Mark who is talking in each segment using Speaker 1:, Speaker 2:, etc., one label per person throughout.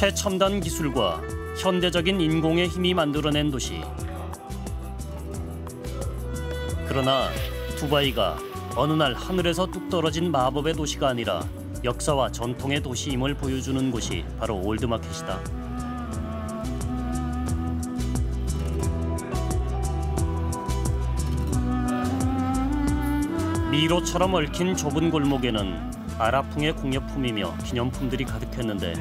Speaker 1: 최첨단 기술과 현대적인 인공의 힘이 만들어낸 도시. 그러나 두바이가 어느 날 하늘에서 뚝 떨어진 마법의 도시가 아니라 역사와 전통의 도시임을 보여주는 곳이 바로 올드마켓이다. 미로처럼 얽힌 좁은 골목에는 아랍풍의 공예품이며 기념품들이 가득했는데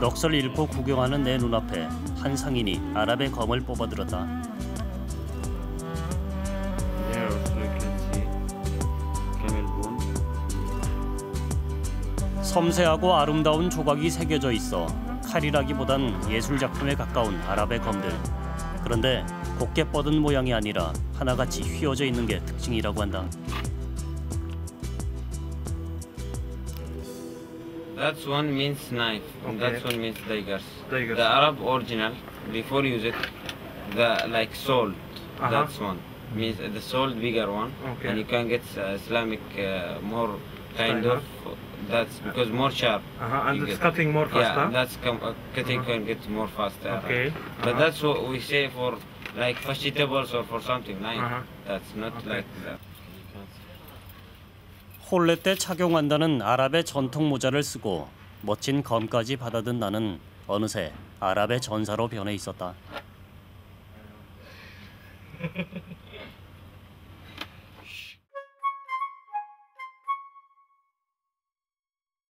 Speaker 1: 넉살 잃고 구경하는 내 눈앞에 한 상인이 아랍의 검을 뽑아들었다. 섬세하고 아름다운 조각이 새겨져 있어 칼이라기보단 예술 작품에 가까운 아랍의 검들. 그런데 곱게 뻗은 모양이 아니라 하나같이 휘어져 있는 게 특징이라고 한다.
Speaker 2: That's one means knife, and
Speaker 3: Okay.
Speaker 2: that's one means daggers.
Speaker 3: Daggers.
Speaker 2: The Arab original, before use it, the like salt,
Speaker 3: Uh-huh.
Speaker 2: That's one means the salt bigger one,
Speaker 3: Okay.
Speaker 2: and you can get uh, Islamic uh, more kind
Speaker 3: Style,
Speaker 2: of. That's because more sharp.
Speaker 3: Uh-huh. And
Speaker 2: You
Speaker 3: it's
Speaker 2: get-
Speaker 3: cutting more
Speaker 2: fast.
Speaker 3: Yeah,
Speaker 2: that's com- uh, cutting
Speaker 3: Uh-huh.
Speaker 2: can get more faster.
Speaker 3: Okay.
Speaker 2: But
Speaker 3: Uh-huh.
Speaker 2: that's what we say for like vegetables or for something like.
Speaker 3: Uh-huh.
Speaker 2: That's not
Speaker 3: Okay.
Speaker 2: like that.
Speaker 1: 혼례 때 착용한다는 아랍의 전통 모자를 쓰고 멋진 검까지 받아든 나는 어느새 아랍의 전사로 변해 있었다.